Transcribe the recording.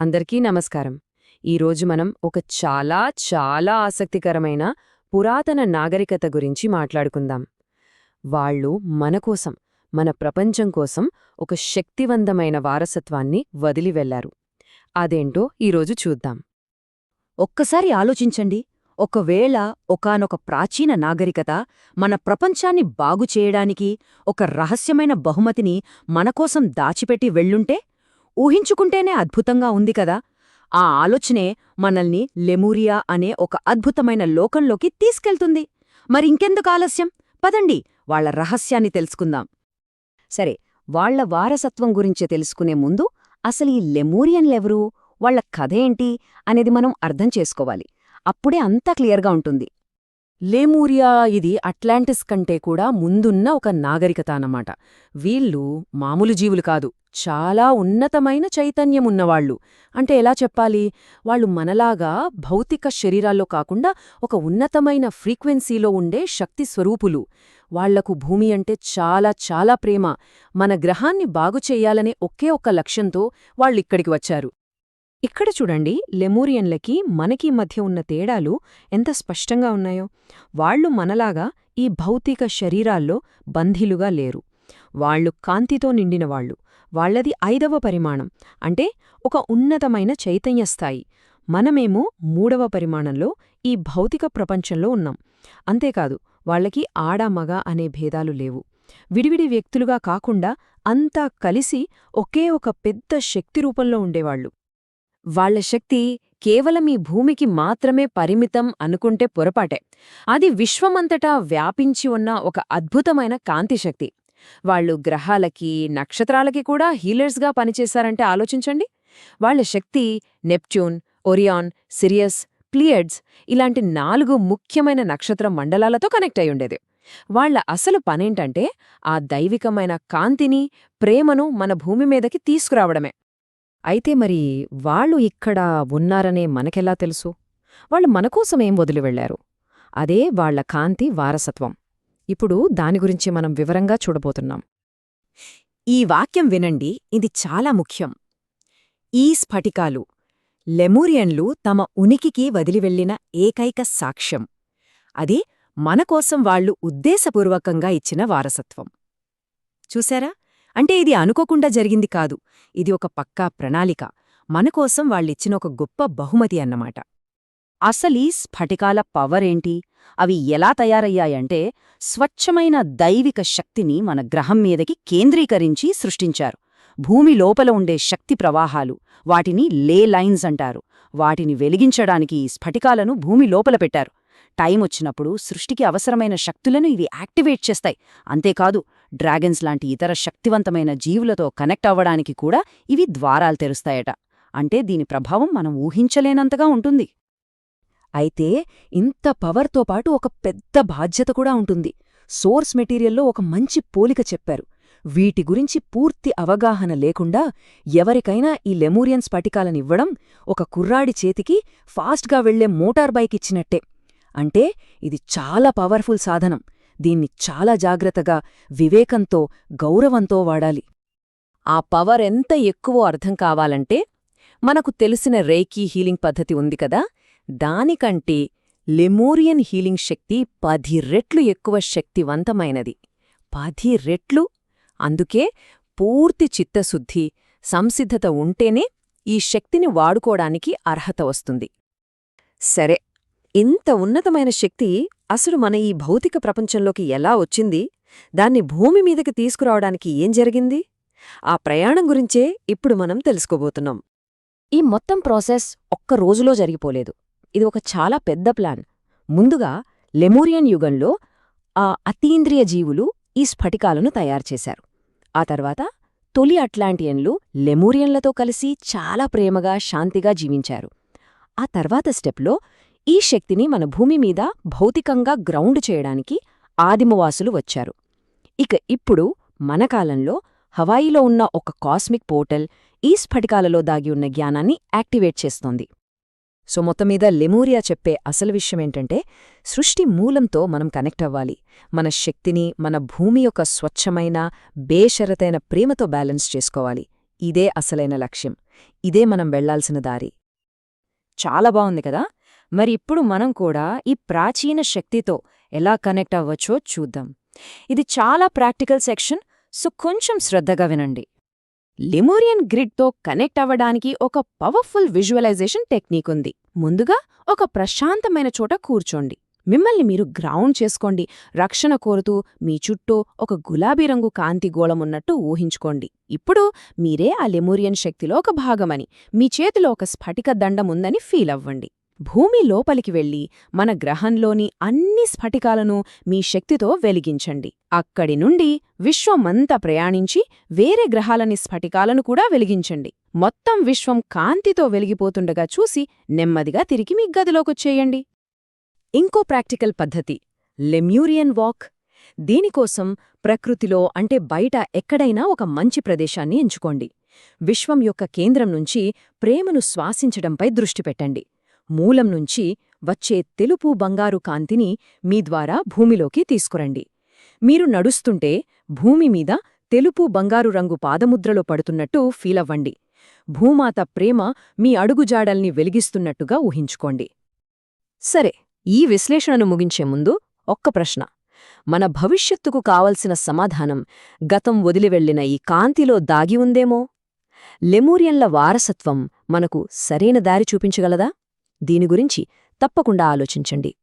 అందరికీ నమస్కారం. ఈరోజు మనం ఒక చాలా చాలా ఆసక్తికరమైన పురాతన నాగరికత గురించి మాట్లాడుకుందాం. వాళ్ళు మన కోసం మన ప్రపంచం కోసం ఒక శక్తివంతమైన వారసత్వాన్ని వదిలి వెళ్ళారు. అదేంటో ఈరోజు చూద్దాం. ఒక్కసారి ఆలోచించండి. ఒకవేళ ఒకానొక ప్రాచీన నాగరికత మన ప్రపంచాన్ని బాగుచేయడానికి ఒక రహస్యమైన బహుమతిని మనకోసం దాచిపెట్టి వెళ్ళుంటే ఊహించుకుంటేనే అద్భుతంగా ఉంది కదా. ఆ ఆలోచనే మనల్ని లెమూరియా అనే ఒక అద్భుతమైన లోకంలోకి తీసుకెళ్తుంది. మరింకెందుకు ఆలస్యం? పదండి వాళ్ళ రహస్యాన్ని తెలుసుకుందాం. సరే వాళ్ళ వారసత్వం గురించి తెలుసుకునే ముందు అసలు ఈ లెమూరియన్లెవరూ? వాళ్ళ కథ ఏంటి? అనేది మనం అర్థం చేసుకోవాలి. అప్పుడే అంతా క్లియర్గా ఉంటుంది. లేమూరియా ఇది అట్లాంటిస్ కంటే కూడా ముందున్న ఒక నాగరికత అన్నమాట వీళ్ళు మామూలు జీవులు కాదు. చాలా ఉన్నతమైన చైతన్యమున్నవాళ్ళు. అంటే ఎలా చెప్పాలి? వాళ్ళు మనలాగా భౌతిక శరీరాల్లో కాకుండా ఒక ఉన్నతమైన ఫ్రీక్వెన్సీలో ఉండే శక్తి స్వరూపులు. వాళ్ళకు భూమి అంటే చాలా చాలా ప్రేమ. మన గ్రహాన్ని బాగుచెయ్యాలనే ఒకే ఒక్క లక్ష్యంతో వాళ్ళిక్కడికి వచ్చారు. ఇక్కడ చూడండి లెమూరియన్లకి మనకి మధ్య ఉన్న తేడాలు ఎంత స్పష్టంగా ఉన్నాయో. వాళ్ళు మనలాగా ఈ భౌతిక శరీరాల్లో బంధీలుగా లేరు. వాళ్ళు కాంతితో నిండిన వాళ్ళు. వాళ్ళది ఐదవ పరిమాణం. అంటే ఒక ఉన్నతమైన చైతన్య స్థాయి. మనమేమో మూడవ పరిమాణంలో ఈ భౌతిక ప్రపంచంలో ఉన్నాం. అంతేకాదు వాళ్ళకి ఆడ మగ అనే భేదాలు లేవు. విడివిడి వ్యక్తులుగా కాకుండా అంతా కలిసి ఒకే ఒక పెద్ద శక్తి రూపంలో ఉండేవాళ్ళు వాళ్ళ శక్తి కేవలం ఈ భూమికి మాత్రమే పరిమితం అనుకుంటే పొరపాటే. అది విశ్వమంతటా వ్యాపించి ఉన్న ఒక అద్భుతమైన కాంతిశక్తి వాళ్ళు గ్రహాలకి నక్షత్రాలకి కూడా హీలర్స్గా పనిచేశారంటే ఆలోచించండి. వాళ్ళ శక్తి నెప్ట్యూన్ ఒరియాన్ సిరియస్ ప్లియడ్స్ ఇలాంటి నాలుగు ముఖ్యమైన నక్షత్ర మండలాలతో కనెక్ట్ అయ్యుండేది వాళ్ళ అసలు పనేంటంటే ఆ దైవికమైన కాంతిని ప్రేమను మన భూమి మీదకి తీసుకురావడమే. అయితే మరి వాళ్ళు ఇక్కడ ఉన్నారనే మనకెలా తెలుసు? వాళ్ళు మనకోసమేం వదిలి వెళ్ళారు అదే వాళ్ళ కాంతి వారసత్వం. ఇప్పుడు దాని గురించి మనం వివరంగా చూడబోతున్నాం. ఈ వాక్యం వినండి ఇది చాలా ముఖ్యం. ఈ స్ఫటికాలు లెమూరియన్లు తమ ఉనికికి వదిలివెళ్ళిన ఏకైక సాక్ష్యం. అది మనకోసం వాళ్ళు ఉద్దేశపూర్వకంగా ఇచ్చిన వారసత్వం. చూశారా? అంటే ఇది అనుకోకుండా జరిగింది కాదు. ఇది ఒక పక్కా ప్రణాళిక. మనకోసం వాళ్ళిచ్చిన ఒక గొప్ప బహుమతి అన్నమాట. అసలీ స్ఫటికాల పవరేంటి అవి ఎలా తయారయ్యాయంటే స్వచ్ఛమైన దైవిక శక్తిని మన గ్రహం మీదకి కేంద్రీకరించి సృష్టించారు. భూమి లోపల ఉండే శక్తి ప్రవాహాలు వాటిని లే లైన్స్ అంటారు. వాటిని వెలిగించడానికి ఈ స్ఫటికాలను భూమి లోపల పెట్టారు. టైం వచ్చినప్పుడు సృష్టికి అవసరమైన శక్తులను ఇవి యాక్టివేట్ చేస్తాయి. అంతేకాదు డ్రాగన్స్ లాంటి ఇతర శక్తివంతమైన జీవులతో కనెక్ట్ అవ్వడానికి కూడా ఇవి ద్వారాలు తెరుస్తాయట. అంటే దీని ప్రభావం మనం ఊహించలేనంతగా ఉంటుంది. అయితే ఇంత పవర్తో పాటు ఒక పెద్ద బాధ్యత కూడా ఉంటుంది. సోర్స్ మెటీరియల్లో ఒక మంచి పోలిక చెప్పారు. వీటి గురించి పూర్తి అవగాహన లేకుండా ఎవరికైనా ఈ లెమూరియన్ స్ఫటికాలనివ్వడం ఒక కుర్రాడి చేతికి ఫాస్ట్గా వెళ్ళే మోటార్ బైక్ ఇచ్చినట్టే. అంటే ఇది చాలా పవర్ఫుల్ సాధనం. దీన్ని చాలా జాగ్రత్తగా వివేకంతో గౌరవంతో వాడాలి. ఆ పవర్ ఎంత ఎక్కువో అర్థం కావాలంటే మనకు తెలిసిన రేకీ హీలింగ్ పద్ధతి ఉంది కదా దానికంటే లెమోరియన్ హీలింగ్ శక్తి పది రెట్లు ఎక్కువ శక్తివంతమైనది. పది రెట్లు? అందుకే పూర్తి చిత్తశుద్ధి సంసిద్ధత ఉంటేనే ఈ శక్తిని వాడుకోడానికి అర్హత వస్తుంది. సరే ఇంత ఉన్నతమైన శక్తి అసలు మన ఈ భౌతిక ప్రపంచంలోకి ఎలా వచ్చింది? దాన్ని భూమి మీదకి తీసుకురావడానికి ఏం జరిగింది? ఆ ప్రయాణం గురించే ఇప్పుడు మనం తెలుసుకోబోతున్నాం. ఈ మొత్తం ప్రాసెస్ ఒక్క రోజులో జరిగిపోలేదు. ఇది ఒక చాలా పెద్ద ప్లాన్. ముందుగా లెమూరియన్ యుగంలో ఆ అతీంద్రియ జీవులు ఈ స్ఫటికాలను తయారుచేశారు ఆ తర్వాత తొలి అట్లాంటియన్లు లెమూరియన్లతో కలిసి చాలా ప్రేమగా శాంతిగా జీవించారు. ఆ తర్వాత స్టెప్లో ఈ శక్తిని మన భూమి మీద భౌతికంగా గ్రౌండ్ చేయడానికి ఆదిమవాసులు వచ్చారు. ఇక ఇప్పుడు మన కాలంలో హవాయిలో ఉన్న ఒక కాస్మిక్ పోర్టల్ ఈ స్ఫటికాలలో దాగి ఉన్న జ్ఞానాన్ని యాక్టివేట్ చేస్తోంది. సో మొత్తం మీద లెమూరియా చెప్పే అసలు విషయమేంటంటే సృష్టి మూలంతో మనం కనెక్ట్ అవ్వాలి. మన శక్తిని మన భూమి యొక్క స్వచ్ఛమైన బేషరతైన ప్రేమతో బ్యాలెన్స్ చేసుకోవాలి. ఇదే అసలైన లక్ష్యం. ఇదే మనం వెళ్ళాల్సిన దారి. చాలా బావుంది కదా? మరి ఇప్పుడు మనం కూడా ఈ ప్రాచీన శక్తితో ఎలా కనెక్ట్ అవ్వచ్చో చూద్దాం. ఇది చాలా ప్రాక్టికల్ సెక్షన్ సో కొంచెం శ్రద్ధగా వినండి. లెమోరియన్ గ్రిడ్తో కనెక్ట్ అవ్వడానికి ఒక పవర్ఫుల్ విజువలైజేషన్ టెక్నిక్ ఉంది. ముందుగా ఒక ప్రశాంతమైన చోట కూర్చోండి. మిమ్మల్ని మీరు గ్రౌండ్ చేసుకోండి. రక్షణ కోరుతూ మీ చుట్టూ ఒక గులాబీ రంగు కాంతి గోళమున్నట్టు ఊహించుకోండి. ఇప్పుడు మీరే ఆ లెమోరియన్ శక్తిలో ఒక భాగమని మీ చేతిలో ఒక స్ఫటిక దండముందని ఫీల్ అవ్వండి. భూమి లోపలికి వెళ్ళి మన గ్రహంలోని అన్ని స్ఫటికాలను మీ శక్తితో వెలిగించండి. అక్కడి నుండి విశ్వమంతా ప్రయాణించి వేరే గ్రహాలని స్ఫటికాలను కూడా వెలిగించండి. మొత్తం విశ్వం కాంతితో వెలిగిపోతుండగా చూసి నెమ్మదిగా తిరిగి మీ గదిలోకొచ్చేయండి. ఇంకో ప్రాక్టికల్ పద్ధతి లెమ్యూరియన్ వాక్. దీనికోసం ప్రకృతిలో అంటే బయట ఎక్కడైనా ఒక మంచి ప్రదేశాన్ని ఎంచుకోండి. విశ్వం యొక్క కేంద్రం నుంచి ప్రేమను శ్వాసించడంపై దృష్టి పెట్టండి. మూలం నుంచి వచ్చే తెలుపు బంగారు కాంతిని మీ ద్వారా భూమిలోకి తీసుకురండి. మీరు నడుస్తుంటే భూమి మీద తెలుపు బంగారు రంగు పాదముద్రలో పడుతున్నట్టు ఫీలవ్వండి భూమాత ప్రేమ మీ అడుగుజాడల్ని వెలిగిస్తున్నట్టుగా ఊహించుకోండి. సరే ఈ విశ్లేషణను ముగించే ముందు ఒక్క ప్రశ్న. మన భవిష్యత్తుకు కావలసిన సమాధానం గతం వదిలివెళ్ళిన ఈ కాంతిలో దాగి ఉందేమో? లెమూరియన్ల వారసత్వం మనకు సరైన దారి చూపించగలదా? దీని గురించి తప్పకుండా ఆలోచించండి.